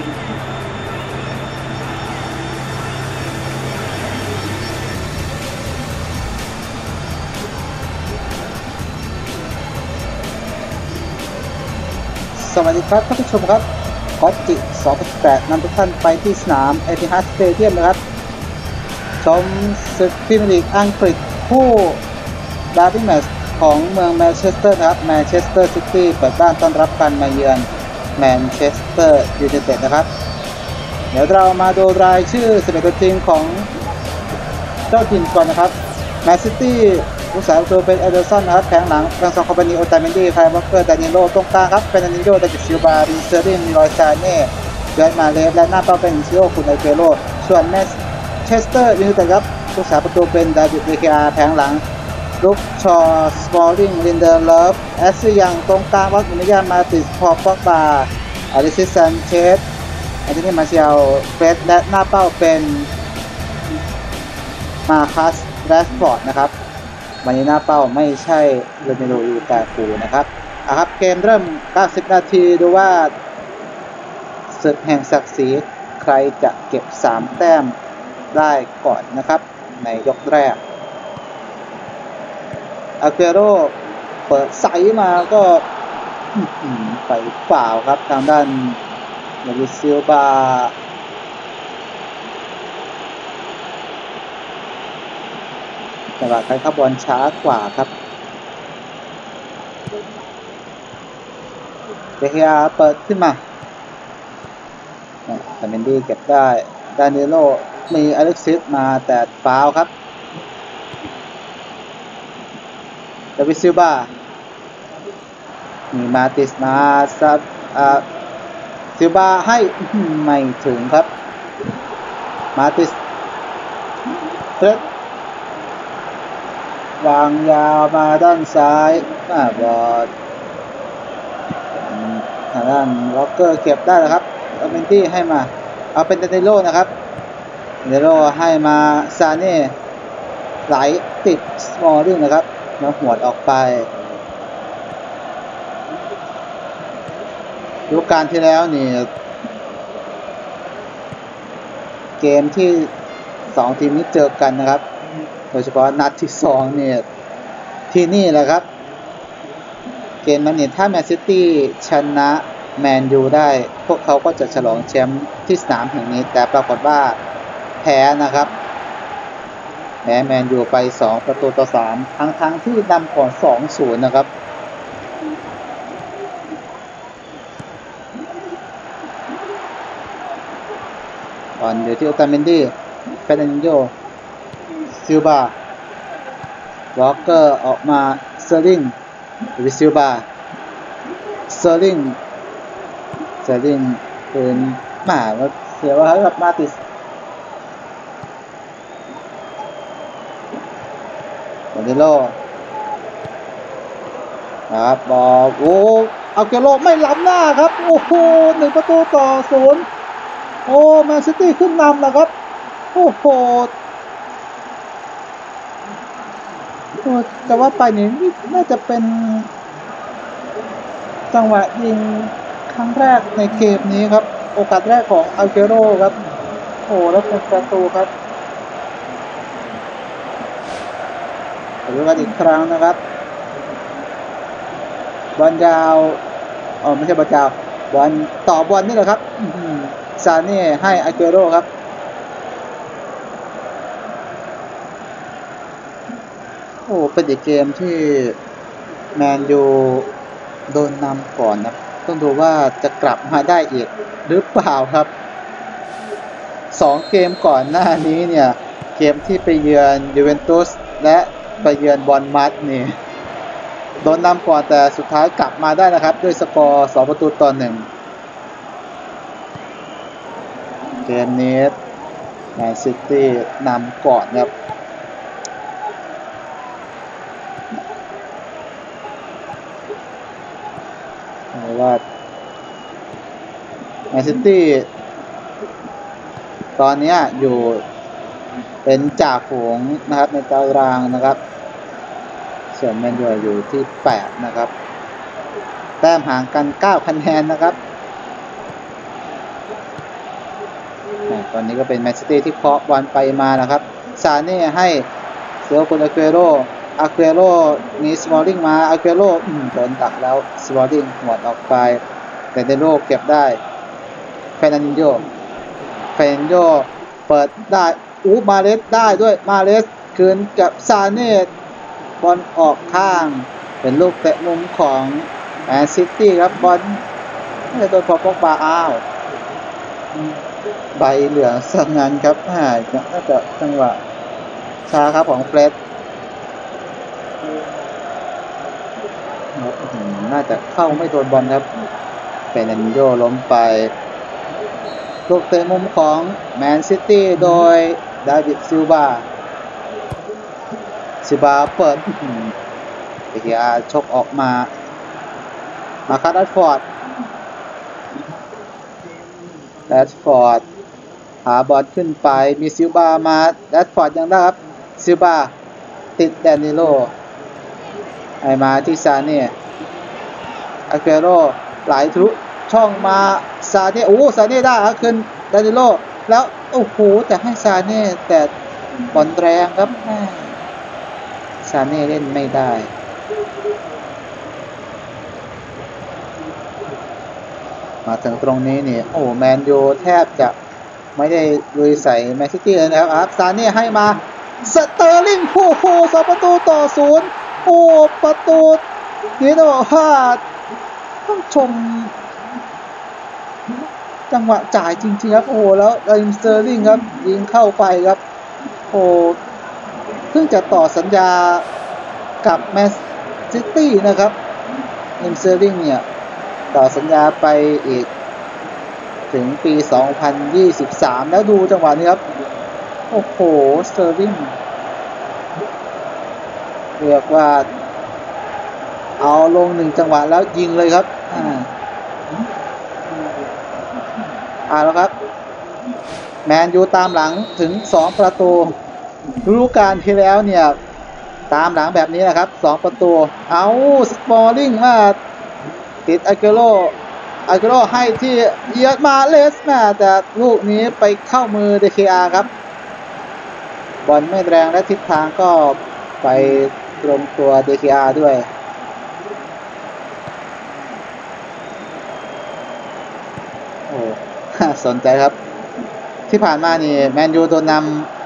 สวัสดีครับท่านผู้ชมครับกอจิ2018นำทุกท่านไปที่สนามเอติฮัดสเตเดียมนะครับ ชมศึกพรีเมียร์ลีกอังกฤษคู่ดาร์บี้แมตช์ของเมืองแมนเชสเตอร์นะครับแมนเชสเตอร์ซิตี้เปิดบ้านต้อนรับการมาเยือน แมนเชสเตอร์ยูไนเต็ดนะครับ เดี๋ยวเรามาดูรายชื่อ11ตัวจริงของเจ้าถิ่นก่อนนะครับแมนซิตี้ผู้สาประตูเป็นเอเดอร์สันนะครับแผงหลังแบงซองคอมพานีโอตาเมนดี้ไคลบัคเกอร์ดานิโลตรงกลางครับเป็นดานิโลดาจิซิลบารีเซอรินมีรอยซาเน่เดนมาเลฟและหน้าเป้าเป็นซิโอคุณไอเปโรส่วนแมนเชสเตอร์ยูไนเต็ดครับผู้สาวประตูเป็นดาวิดเดคอาแผงหลัง ลุกชอสปอร์ลิงลินเดอร์เลิฟแอสซิยังตรงกลางวัดมินยามาติสพอปอกบาอาริซิสันเชสอันนี้มาเชียลเฟรดและหน้าเป้าเป็นมาคัสแรสฟอร์ดนะครับ วันนี้หน้าเป้าไม่ใช่เรเมโลลูกาคูนะครับอะครับ เกมเริ่ม 90 นาทีดูว่าศึกแห่งศักดิ์ศรีใครจะเก็บ 3 แต้มได้ก่อนนะครับ ในยกแรก อาเกโรเปิดใสมาก็ไปเปล่าครับทางด้านเดวิดซิลบาจังหวะการข้าบอลช้ากว่าครับเดฮียเปิดขึ้นมาแต่เมนดี้เก็บได้ ดานิโลมีอเล็กซิสมาแต่ฟาวครับ ดาวิดซิลบามีมาติสมาซับซิลบาให้ไม่ถึงครับ มาติสเฟรดวางยาวมาด้านซ้ายอาบอลอืมทางด้านล็อกเกอร์เก็บได้แล้วครับเอาเมนตี้ให้มา เอาเป็นเดนโลนะครับเดนโลให้มาซาเน่ไหลติดสมอลลิงนะครับ แล้วหวดออกไปฤดูกาลที่แล้วนี่ เกมที่สองทีมนี้เจอกันนะครับ โดยเฉพาะนัดที่สองเนี่ยที่นี่แหละครับ เกมนั้นเนี่ยถ้าแมนซิตี้ชนะแมนยูได้ พวกเขาก็จะฉลองแชมป์ที่สนามแห่งนี้ แต่ปรากฏว่าแพ้นะครับ แพ้แมนยูไป 2 ประตูต่อ 3 ทั้งทั้งที่นำก่อน2-0 นะครับบอลอยู่ที่โอตาเมนดี้เฟรนันโยซิลบาวอลเกอร์ออกมาเซอร์ลิงวิซิลบาเซอร์ลิงเซอร์ลิงเป็นหมาแล้วเสียว่าครับมาติส โม เดโลครับบอลโอ้เอาเกโลไม่ล้ำหน้าครับ โอ้โหหนึ่งประตูต่อศูนย์โอ้แมนซิตี้ขึ้นนำแล้วครับ โอ้โหโอ้แต่ว่าไปนี่น่าจะเป็น จังหวะยิงครั้งแรกในเกมนี้ครับ โอกาสแรกของอัลเกโรครับ โอ้แล้วเป็นประตูครับ ดูกันอีกครั้งนะครับ บอลยาวอ๋อไม่ใช่บอลยาวบอลต่อบอลนี่แหละครับซาเน่ให้อาเกโรครับโอ้เป็นอีกเกมที่แมนยูโดนนำก่อนนะต้องดูว่าจะกลับมาได้อีกหรือเปล่าครับสองเกมก่อนหน้านี้เนี่ย เกมที่ไปเยือนยูเวนตุสและ ไปเยือนบอลมัดนี่โดนนำก่อนแต่สุดท้ายกลับมาได้นะครับ ด้วยสกอร์2ประตูต่อหนึ่งเกมนี้แมนซิตี้นำก่อนครับว่าแมนซิตี้ตอนนี้อยู่เป็นจ่าฝูงนะครับในตารางนะครับ ส่วนแมนยูอยู่ที่8นะครับ แต้มห่างกัน9คะแนนนะครับตอนนี้ก็เป็นแมนซิตี้ที่เคาะบอลไปมานะครับซาเน่ให้เสือคนอาเกโรอาเกโรมีสมอลลิงมาอาเกโรอืมโดนตักแล้วสมอลลิงหมดออกไปแต่เดโรเก็บได้เฟนันโยเฟนันโยเปิดได้อูมาเลสได้ด้วยมาเลสคืนกับซาเน่ บอลออกข้าง เป็นลูกเตะมุมของแมนซิตี้ครับบอลไม่ได้โดนพอปอกบาอ้าวใบเหลืองสังงานครับอ่าน่าจะจังหวะช้าครับของเฟรดน่าจะเข้าไม่โดนบอลครับ เป็นอันโยล้มไปลูกเตะมุมของแมนซิตี้โดยดาวิดซิลบา ซิบาเปิดเอียชกออกมา มาคัดอัดฟอร์ดแรดฟอร์ดหาบอลขึ้นไปมีซิลบามาแรดฟอร์ดยังได้ครับ ซิลบาติดแดนิโลไอมาที่ซาเน่อาเกโรไหลทะลุช่องมาซาเน่โอ้ซาเน่ได้ครับขึ้นแดนิโลแล้ว โอ้โห แต่ให้ซาเน่แต่บอลแรงครับแม่ ซาเน่เล่นไม่ได้ มาถึงตรงนี้นี่โอ้แมนยูแทบจะไม่ได้ลุยใส่แมนซิตี้เลยนะครับอาร์ซาเน่ให้มาสเตอร์ลิงโอ้โหสองประตูต่อศูนย์โอ้ประตูนี่ต้องบอกว่าต้องชม จังหวะจ่ายจริงๆครับ โอ้แล้วลิมสเตอร์ลิงครับ ยิงเข้าไปครับ โอ้ เพิ่งจะต่อสัญญากับแมนซิตี้นะครับลิมเตอร์ลิงเนี่ย ต่อสัญญาไปอีก ถึงปี 2023 แล้วดูจังหวะนี้ครับ โอ้โหสเตอร์ลิงเรียกว่า เอาลงหนึ่งจังหวะแล้วยิงเลยครับ อ่าอ่าแล้วครับ แมนยูตามหลังถึง 2 ประตู ฤดูกาลที่แล้วเนี่ย ตามหลังแบบนี้นะครับ2ประตู เอาสปอร์ลิงมาติดอาเกโรอาเกโรให้ที่เอียดมาเลสมาแต่ลูกนี้ไปเข้ามือเดคอาครับ บอลไม่แรงและทิศทางก็ไปตรงตัวเดคอาด้วยโอ้สนใจครับ ที่ผ่านมานี่ แมนยูโดนนำ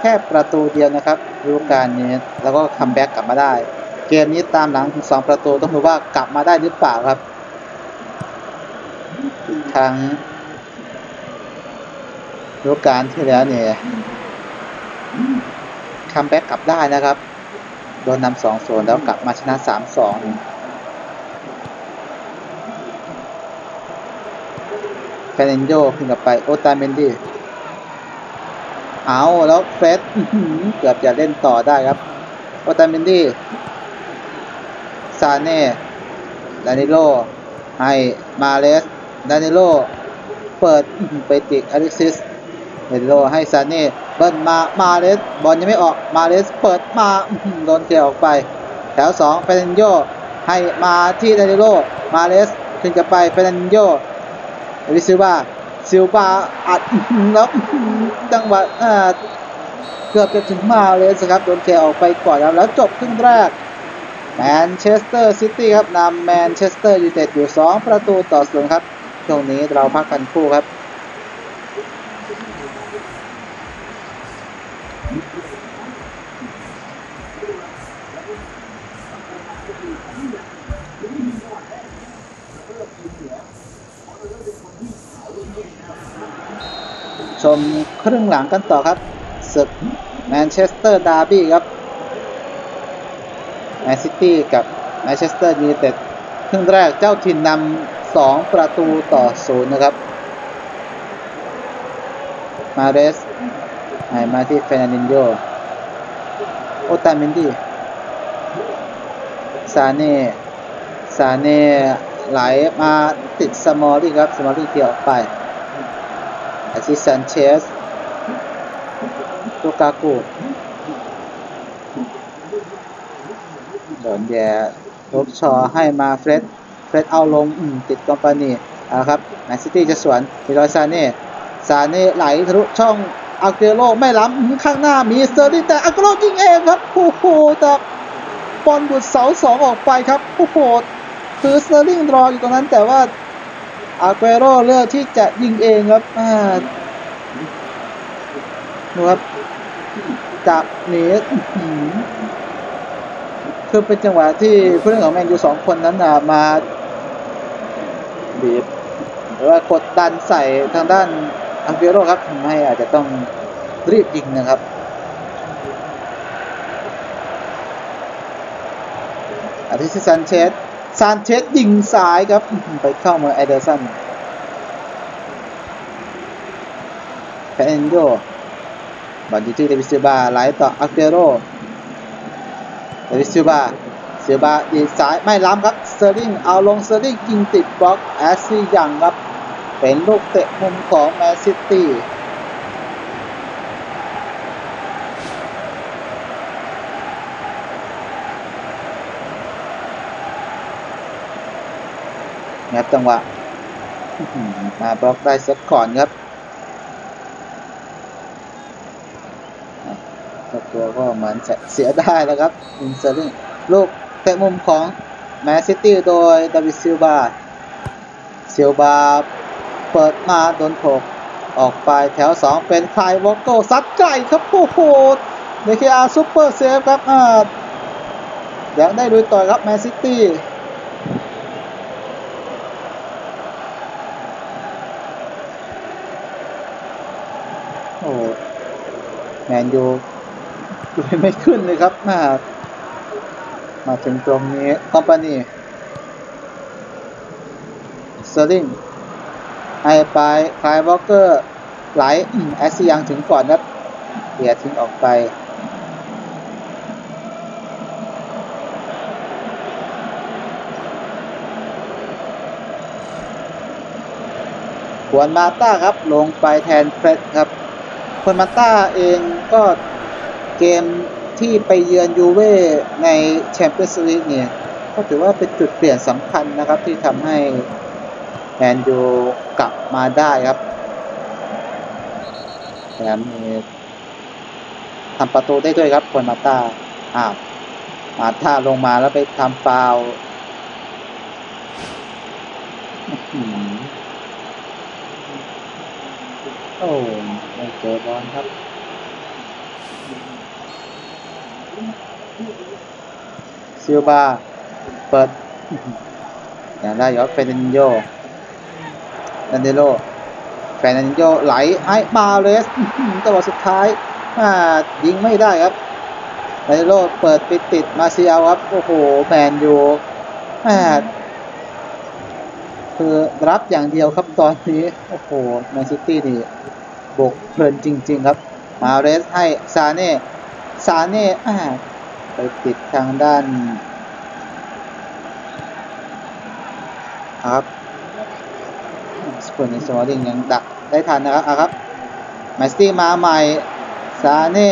แค่ประตูเดียวนะครับฤดูกาลนี้ แล้วก็คัมแบ็กกลับมาได้ เกมนี้ตามหลังถึงสองประตูต้องดูว่ากลับมาได้หรือเปล่าครับ ทางฤดูกาลที่แล้วเนี่ยคัมแบ็กกลับได้นะครับ โดนนำสองศูนแล้วกลับมาชนะสามสองเฟรนโยขึ้นกลับไปโอตาเมนดี้ เอาแล้วเฟสเกือบจะเล่นต่อได้ครับโอตาเมนดี้ซาเน่ดานิโลให้มาเลสดานิโลเปิดไปติกอล็กซิสดนโลให้ซาเน่เบิ้ลมามาเลสบอลยังไม่ออกมาเลสเปิดมาโดนเคลียร์ออกไป แถวสองเฟรนโยให้มาที่ดานิโลมาเลสขึ้นกลับไปเฟรนโยอลิซิลบา ซิลบาอัดอื้อหือแล้วจังหวะเกือบจะถึงมาเลยสครับโดนเคออกไปก่อนครับแล้วจบครึ่งแรกแมนเชสเตอร์ซิตี้ครับนำแมนเชสเตอร์ยูไนเต็ดอยู่ 2 ประตูต่อศูนย์ครับ ช่วงนี้เราพักกันคู่ครับ ชม ครึ่งหลังกันต่อครับศึกแมนเชสเตอร์ดาร์บี้ครับแมนซิตี้กับแมนเชสเตอร์ยูไนเต็ดครึ่งแรกเจ้าถิ่นนำสองประตูต่อศูนย์นะครับ มาเรสให้มาที่เฟรนันินโย โอตาเมนดี้ซาเน่ ซาเน่ไหลมาติดสมอลลี่ครับ สมอลลี่เกี่ยวออกไปอาซิซันเชส ตัวกากูโดนแย่ลบชอให้มาเฟรดเฟรดเอาลงติดกอมปานีเอาครับแมนซิตี้จะสวนมีรอยซาเน่ซาเน่ไหลทะลุช่องอาเกโรไม่ล้ำข้างหน้ามีเตอร์ลิแต่อาเกโรยิงเองครับโอ้โหแต่บอลบุดเสาสองออกไปครับโอ้โหคือสเตอร์ลิงรออยู่ตรงนั้นแต่ว่าอาเกโรเลือกที่จะยิงเองครับอ่าดูครับ จับหนีคือเป็นจังหวะที่ผู้เล่นของแมนยูสองคนนั้นมาบีบหรือว่ากดดันใส่ทางด้านอังเกโรครับทำให้อาจจะต้องรีบยิงนะครับอาทิตย์ซานเชสซานเชสยิงซ้ายครับ ไปเข้ามือไอเดอร์สันแฟนโย บอลอยู่ที่เดวิสซิลบาไหลต่ออังเกโรเดวิสซิลบาเสียบาดีซ้ายไม่ล้ำครับสเตอร์ลิงเอาลงสเตอร์ลิงยิงติดบล็อกแอสซี่ยังครับ เป็นลูกเตะมุมของแมนซิตี้งับจังหวะมาบล็อกได้สักก่อนครับอะ เจ้าตัวก็เหมือนจะเสียได้แล้วครับอินเซอร์ลิงลูกเตะมุมของแมนซิตี้โดยดาวิดซิลบาซิลบาเปิดมาโดนถกออกไปแถว 2 เป็นคายวอลโกซัดไก่ครับโอ้โหเดคอาซูเปอร์เซฟครับอ่ายังได้ดูต่อยครับแมนซิตี้โอ้แมนยู ไม่ขึ้นเลยครับมามาถึงตรงนี้คอมพานีสเตอร์ลิงให้ไปคลายวอลเกอร์ไหลอืมแอสซิยังถึงก่อนครับเบียทิ้งออกไปควนมาต้าครับลงไปแทนเฟรดครับควนมาต้าเองก็ เกมที่ไปเยือนยูเว่ในแชมเปี้ยนส์ลีกเนี่ย ก็ถือว่าเป็นจุดเปลี่ยนสำคัญนะครับที่ทำให้แมนยูกลับมาได้ครับแถมทำประตูได้ด้วยครับคนมาตาอ้าวมาตาลงมาแล้วไปทำฟาวโอ้ไม่เจอบอลครับ ซิลบาเปิดอย่างได้ยอดเฟรนันโยดันเดโลเฟรนันโยไหลให้มาเลสอื้อหือจังหวะสุดท้ายอ่ายิงไม่ได้ครับดันเดโลเปิดไปติดมาเซียครับ โอ้โห แมนยูอ่าคือรับอย่างเดียวครับตอนนี้ โอ้โหแมนซิตี้นี่บกเพลินจริง ๆ ครับ มาเรสให้ซาเน่ ซาเน่อ่ไปติดทางด้านครับสเปอร์ในสมอลิงยังดักได้ทันนะครับอะครับแมสตี้มาใหม่ซาเน่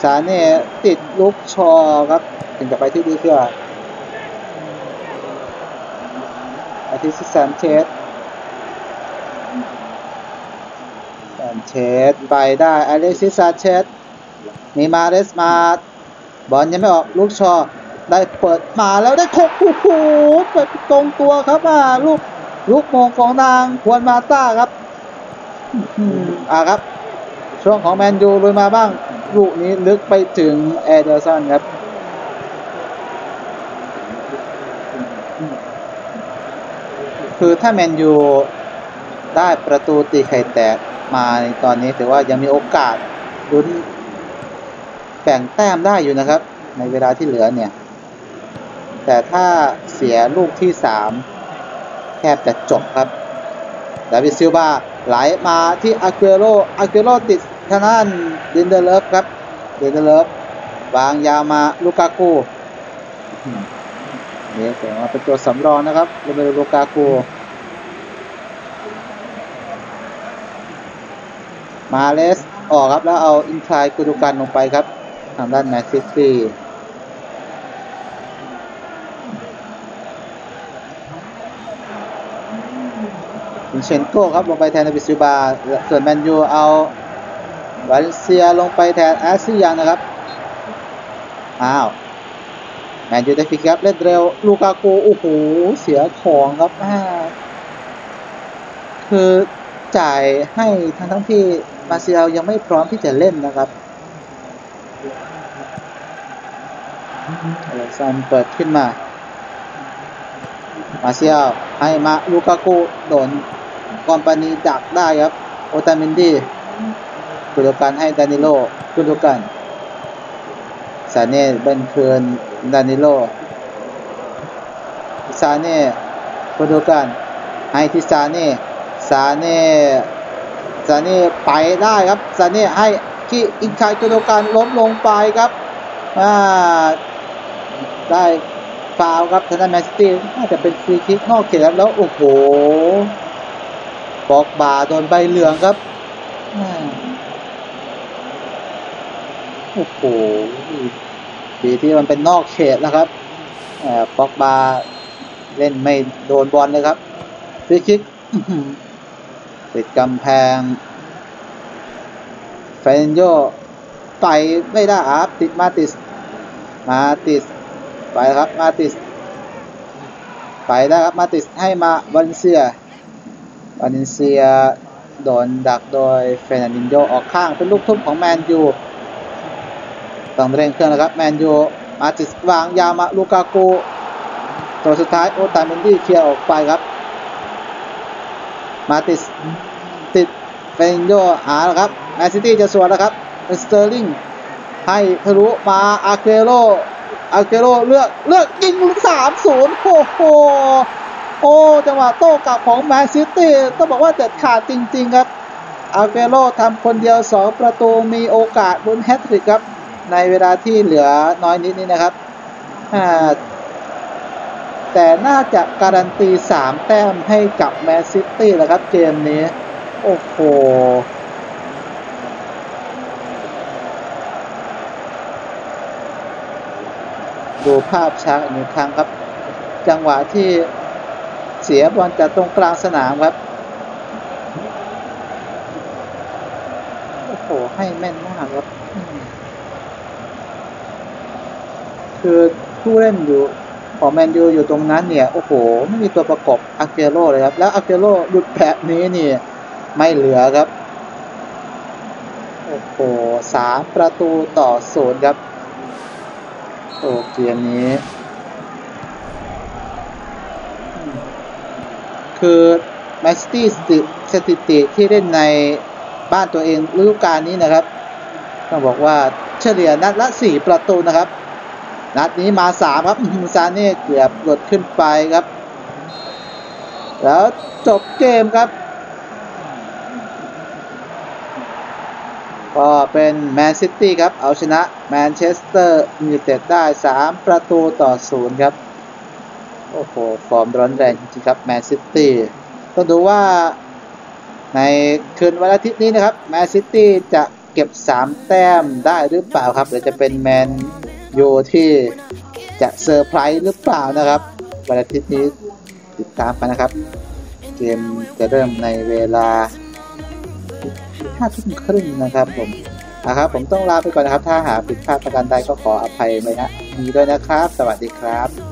ซาเน่ติดลูกชอครับถึงจะไปที่ดีเพื่ออาทิตย์ซานเชสซานเชสไปได้อเล็กซิสซานเชส มีมาเรสมาบอลยังไม่ออกลูกชอได้เปิดมาแล้วได้โคกโอ้โหเปิดตรงตัวครับอ่าลูกลูกโมงของนางควรมาต้าครับอืมอ่าครับ ช่วงของแมนยูลุยมาบ้าง ลูกนี้ลึกไปถึงแอเดอร์สันครับคือถ้าแมนยูได้ประตูตีไข่แตกมาในตอนนี้ถือว่ายังมีโอกาสลุ้น แบ่งแต้มได้อยู่นะครับ ในเวลาที่เหลือเนี่ย แต่ถ้าเสียลูกที่สามแทบจะจบครับดาวิดซิลบาไหลมาที่อาเกโรอาเกโรติดทางด้านดินเดเลฟครับดินเดเลฟวางยาวมาลูกากูเนี่ยแต่ว่าเป็นตัวสำรองนะครับโรเมโรลูกากูมาเลสออกครับแล้วเอาอินทรายกุดูกันลงไปครับ ทางด้านแมนซิตี้วินเชนโก้ครับ ลงไปแทนนาบิซิบา ส่วนแมนยูเอาวาเลนเซียลงไปแทนแอสซิยังนะครับ อ้าว แมนยูได้ฟรีครับ เล่นเร็ว ลูกาโกโอ้โห เสียของครับอ่าคือจ่ายให้ทั้งทั้งที่มาเซียลยังไม่พร้อมที่จะเล่นนะครับ อเล็กซานเปิดขึ้นมา มาเซียลให้มาลูกาโกโดนกอนปานีดักได้ครับ โอตามินดีกุโดกันให้ดานิโลกุโดกันซาเน่เบนคืนดานิโลซาเน่กุโดกันให้ที่ซาเน่ซาเน่ซาเน่ไปได้ครับซาเน่ให้ที่อินคายกุโดกันล้มลงไปครับอ่า ได้ฟาวครับทางด้านแมนซิตี้น่าจะเป็นฟรีคิกนอกเขตครับแล้วโอ้โหบอกบาโดนใบเหลืองครับโอ้โหดีที่มันเป็นนอกเขตนะครับปอกบาเล่นไม่โดนบอลเลยครับฟรีคิกติดกำแพงเฟนโยไปไม่ได้ครับติดมาติสมาติส ไปครับมาติส ไปได้ครับมาติสให้มาวันเซียวานินเซียโดนดักโดยเฟรนันโยออกข้างเป็นลูกทุ่มของแมนยูต้องเร่งเครื่องนะครับแมนยูมาติสวางยามาลูกากูตัวสุดท้ายโอตาเมนดี้เคลียร์ออกไปครับมาติสติดเฟรนโยหาแล้วครับแมนซิตี้จะสวนแล้วครับสเตอร์ลิงให้ทะลุมาอาเกโร อาเกโรเลือกเลือกยิงสามศูนย์โอ้โหโอ้จังหวะโต้กลับของแมนซิตี้ต้องบอกว่าเด็ดขาดจริง ๆ ครับอาเกโรทำคนเดียว2ประตูมีโอกาสลุ้นแฮตทริกครับ ในเวลาที่เหลือน้อยนิดนี้นะครับแต่น่าจะการันตี 3 แต้มให้กับแมนซิตี้แล้วครับเกมนี้ โอ้โห ดูภาพช้าอีกหนึ่งครั้งครับ จังหวะที่เสียบอลจากตรงกลางสนามครับ โอ้โห ให้แม่นมากครับ คือผู้เล่นอยู่ของแมนยูอยู่ตรงนั้นเนี่ย โอ้โห ไม่มีตัวประกบอาเกโรเลยครับ แล้วอาเกโรหลุดแบบนี้นี่ ไม่เหลือครับ โอ้โหสามประตูต่อศูนย์ครับ โอ้เกมนี้ คือแมสตี้สถิติที่เล่นในบ้านตัวเองฤดูกาลนี้นะครับ ต้องบอกว่าเฉลี่ยนัดละ 4 ประตูนะครับ นัดนี้มา 3 ครับซาเน่เกือบหลุดขึ้นไปครับ แล้วจบเกมครับ ก็เป็นแมนซิตี้ครับ เอาชนะแมนเชสเตอร์ยูไนเต็ดได้ 3 ประตูต่อ 0 ครับ โอ้โห ฟอร์มร้อนแรงจริงๆครับแมนซิตี้ต้องดูว่าในคืนวันอาทิตย์นี้นะครับแมนซิตี้จะเก็บ 3 แต้มได้หรือเปล่าครับ หรือจะเป็นแมนยูที่จะเซอร์ไพรส์หรือเปล่านะครับ วันอาทิตย์นี้ติดตามกันนะครับ เกมจะเริ่มในเวลา ห้าทุ่มครึ่งนะครับผมนะครับผมต้องลาไปก่อนนะครับ ถ้าหากผิดพลาดประการใดก็ขออภัยไปนะมีด้วยนะครับ สวัสดีครับ